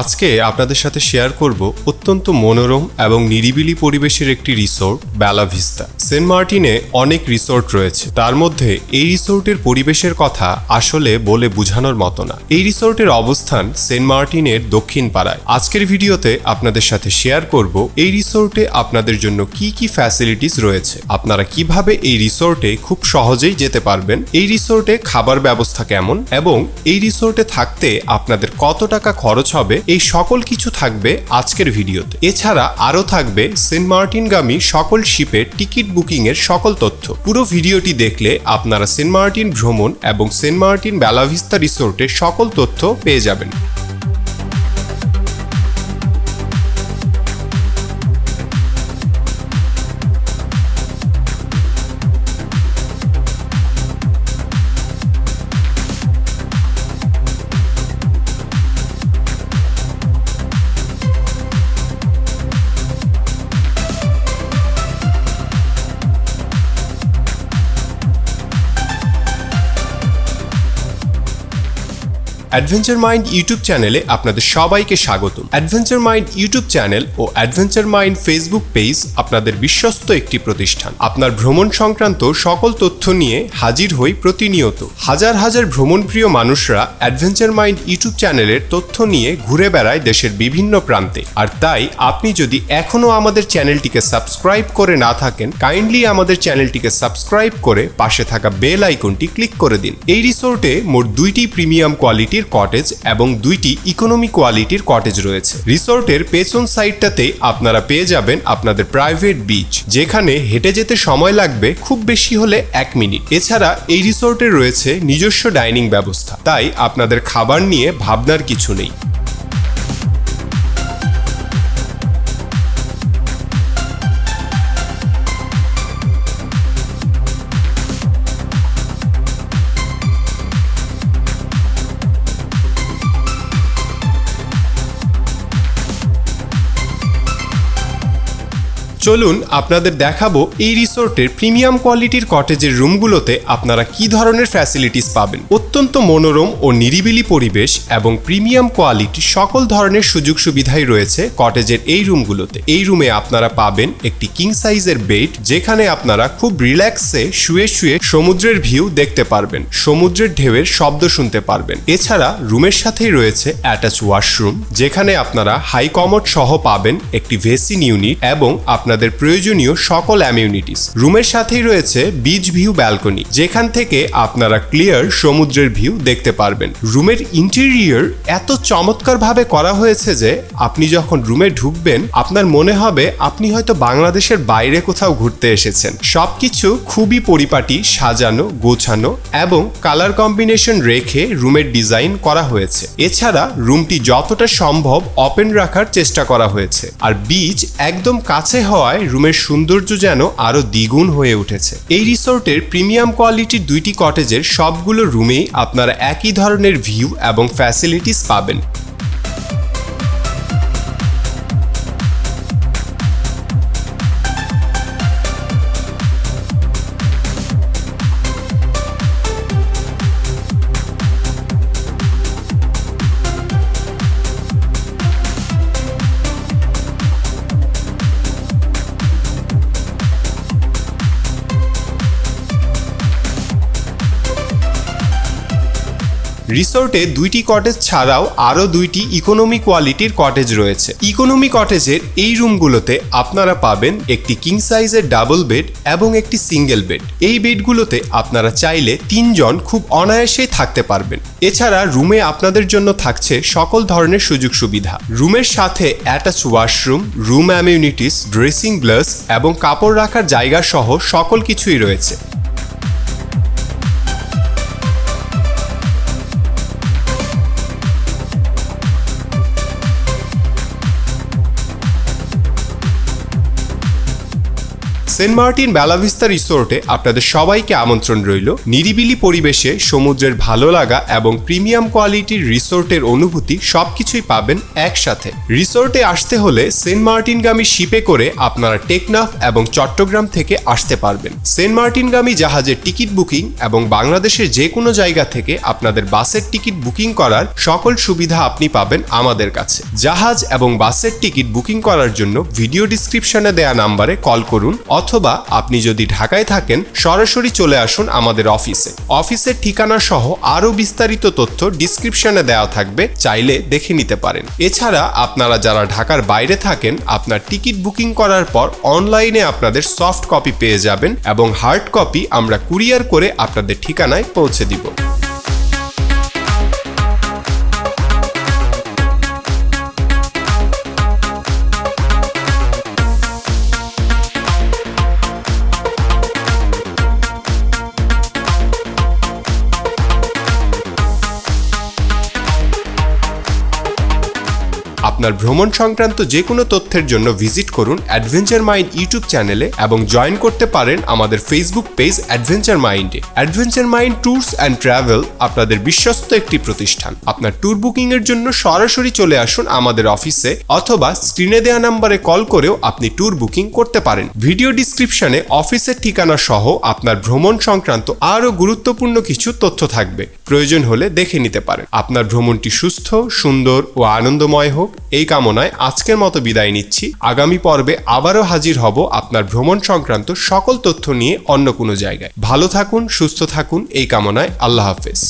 আজকে আপনাদের সাথে শেয়ার করব অত্যন্ত মনোরম এবং নিরিবিলি পরিবেশের একটি রিসোর্ট বেলা ভিস্তা সেন্ট মার্টিনে অনেক রিসোর্ট রয়েছে। তার মধ্যে এই রিসোর্টের পরিবেশের কথা আসলে বলে বোঝানোর মতো না। এই রিসোর্টের অবস্থান সেন্ট মার্টিনের দক্ষিণ পাড়ায়। আজকের ভিডিওতে আপনাদের সাথে শেয়ার করব এই রিসোর্টে আপনাদের জন্য কি কি ফ্যাসিলিটিস রয়েছে। আপনারা কীভাবে এই রিসোর্টে খুব সহজেই যেতে পারবেন? এই রিসোর্টে খাবার ব্যবস্থা কেমন? এবং এই রিসোর্টে থাকতে আপনাদের কত টাকা খরচ হবে? এই সকল কিছু থাকবে আজকের ভিডিওতে। এছাড়া আরও থাকবে সেন্ট মার্টিনগামী সকল শিপের টিকিট বুকিংয়ের সকল তথ্য। পুরো ভিডিওটি দেখলে আপনারা সেন্ট মার্টিন ভ্রমণ এবং সেন্ট মার্টিন বেলাভিস্তা রিসোর্টের সকল তথ্য পেয়ে যাবেন। অ্যাডভেঞ্চার মাইন্ড ইউটিউব চ্যানেলে আপনাদের সবাইকে স্বাগতম। অ্যাডভেঞ্চার মাইন্ড ইউটিউব চ্যানেল ও অ্যাডভেঞ্চার মাইন্ড ফেসবুক পেজ আপনাদের বিশ্বস্ত একটি প্রতিষ্ঠান। আপনার ভ্রমণ সংক্রান্ত সকল তথ্য নিয়ে হাজির হই প্রতিনিয়ত। হাজার হাজার ভ্রমণপ্রিয় মানুষরা অ্যাডভেঞ্চার মাইন্ড ইউটিউব চ্যানেলের তথ্য নিয়ে ঘুরে বেড়ায় দেশের বিভিন্ন প্রান্তে। আর তাই আপনি যদি এখনও আমাদের চ্যানেলটিকে সাবস্ক্রাইব করে না থাকেন, কাইন্ডলি আমাদের চ্যানেলটিকে সাবস্ক্রাইব করে পাশে থাকা বেল আইকনটি ক্লিক করে দিন। এই রিসোর্টে মোট দুইটি প্রিমিয়াম কোয়ালিটির কটেজ এবং দুইটি ইকোনমি কোয়ালিটির কটেজ রয়েছে। রিসোর্টের পেছন সাইডটাতে আপনারা পেয়ে যাবেন আপনাদের প্রাইভেট বিচ যেখানে হেঁটে যেতে সময় লাগবে খুব বেশি হলে এক মিনিট। এছাড়া এই রিসোর্টে রয়েছে নিজস্ব ডাইনিং ব্যবস্থা, তাই আপনাদের খাবার নিয়ে ভাবনার কিছু নেই। চলুন আপনাদের দেখাবো এই রিসোর্টের প্রিমিয়াম কোয়ালিটির কটেজের রুমগুলোতে আপনারা কি ধরনের ফ্যাসিলিটিস পাবেন। অত্যন্ত মনোরম ও নিরিবিলি পরিবেশ এবং প্রিমিয়াম কোয়ালিটি সকল ধরনের সুযোগ সুবিধাই রয়েছে কটেজের এই রুমগুলোতে। এই রুমে আপনারা পাবেন একটি কিং সাইজের বেড যেখানে আপনারা খুব রিল্যাক্সে শুয়ে শুয়ে সমুদ্রের ভিউ দেখতে পারবেন, সমুদ্রের ঢেউয়ের শব্দ শুনতে পারবেন। এছাড়া রুমের সাথেই রয়েছে অ্যাটাচ ওয়াশরুম যেখানে আপনারা হাই কমোড সহ পাবেন একটি ভেসিন ইউনিট এবং আপনাদের প্রয়োজনীয় সকল অ্যামিউনিটিস রুমের সাথেই রয়েছে বিচ ভিউ ব্যালকনি যেখান থেকে আপনারা ক্লিয়ার সমুদ্রের ভিউ দেখতে পারবেন। রুমের ইন্টেরিয়র এত চমৎকারভাবে করা হয়েছে যে, আপনি যখন রুমে ঢুকবেন, আপনার মনে হবে আপনি হয়তো বাংলাদেশের বাইরে কোথাও ঘুরতে এসেছেন। সবকিছু খুবই পরিপাটি, সাজানো, গোছানো এবং কালার কম্বিনেশন রেখে রুমের ডিজাইন করা হয়েছে। এছাড়া রুমটি যতটা সম্ভব ওপেন রাখার চেষ্টা করা হয়েছে। আর বিচ একদম কাছে হওয়ায় রুমের সৌন্দর্য যেন আরও দ্বিগুণ হয়ে উঠেছে। এই রিসোর্টের প্রিমিয়াম কোয়ালিটির দুইটি কটেজের সবগুলো রুমেই আপনারা একই ধরনের ভিউ এবং ফ্যাসিলিটিস পাবেন। রিসোর্টে দুইটি কটেজ ছাড়াও আরও দুইটি ইকোনমি কোয়ালিটির কটেজ রয়েছে। ইকোনমি কটেজের এই রুমগুলোতে আপনারা পাবেন একটি কিং সাইজের ডাবল বেড এবং একটি সিঙ্গেল বেড এই বেডগুলোতে আপনারা চাইলে তিনজন খুব অনায়াসেই থাকতে পারবেন। এছাড়া রুমে আপনাদের জন্য থাকছে সকল ধরনের সুযোগ সুবিধা। রুমের সাথে attach washroom room amenities dressing glass এবং কাপড় রাখার জায়গা সহ সকল কিছুই রয়েছে। সেন্ট মার্টিন বেলাভিস্তা রিসোর্টে আপনাদের সবাইকে আমন্ত্রণ রইল। নিরিবিলি পরিবেশে সমুদ্রের ভালো লাগা এবং প্রিমিয়াম কোয়ালিটির রিসোর্টের অনুভূতি সবকিছুই পাবেন একসাথে। রিসোর্টে আসতে হলে সেন্ট মার্টিনগামী শিপে করে আপনারা টেকনাফ এবং চট্টগ্রাম থেকে আসতে পারবেন। সেন্ট মার্টিনগামী জাহাজের টিকিট বুকিং এবং বাংলাদেশের যে কোনো জায়গা থেকে আপনাদের বাসের টিকিট বুকিং করার সকল সুবিধা আপনি পাবেন আমাদের কাছে। জাহাজ এবং বাসের টিকিট বুকিং করার জন্য ভিডিও ডিসক্রিপশনে দেয়া নাম্বারে কল করুন অথবা আপনি যদি ঢাকায় থাকেন, সরাসরি চলে আসুন আমাদের অফিসে। অফিসের ঠিকানা সহ আরও বিস্তারিত তথ্য ডিসক্রিপশনে দেওয়া থাকবে, চাইলে দেখে নিতে পারেন। এছাড়া আপনারা যারা ঢাকার বাইরে থাকেন, আপনার টিকিট বুকিং করার পর অনলাইনে আপনাদের সফট কপি পেয়ে যাবেন এবং হার্ড কপি আমরা কুরিয়ার করে আপনাদের ঠিকানায় পৌঁছে দিব। আপনার ভ্রমণ সংক্রান্ত যে কোনো তথ্যের জন্য ভিজিট করুন অ্যাডভেঞ্চার মাইন্ড ইউটিউব চ্যানেলে এবং জয়েন করতে পারেন আমাদের ফেসবুক পেজ অ্যাডভেঞ্চার মাইন্ডে। Adventure mind tours and travel আপনাদের বিশ্বস্ত একটি প্রতিষ্ঠান। আপনার ট্যুর বুকিং এর জন্য সরাসরি চলে আসুন আমাদের অফিসে অথবা স্ক্রিনে দেওয়া নাম্বারে কল করেও আপনি ট্যুর বুকিং করতে পারেন। ভিডিও ডিসক্রিপশনে অফিসের ঠিকানা সহ আপনার ভ্রমণ সংক্রান্ত আরও গুরুত্বপূর্ণ কিছু তথ্য থাকবে। প্রয়োজন হলে দেখে নিতে পারেন। আপনার ভ্রমণটি সুস্থ, সুন্দর ও আনন্দময় হোক। এই কামনায় আজকের মতো বিদায় নিচ্ছি। আগামী পর্বে আবারও হাজির হব আপনার ভ্রমণ সংক্রান্ত সকল তথ্য নিয়ে অন্য কোনো জায়গায়। ভালো থাকুন, সুস্থ থাকুন। এই কামনায় আল্লাহ হাফেজ।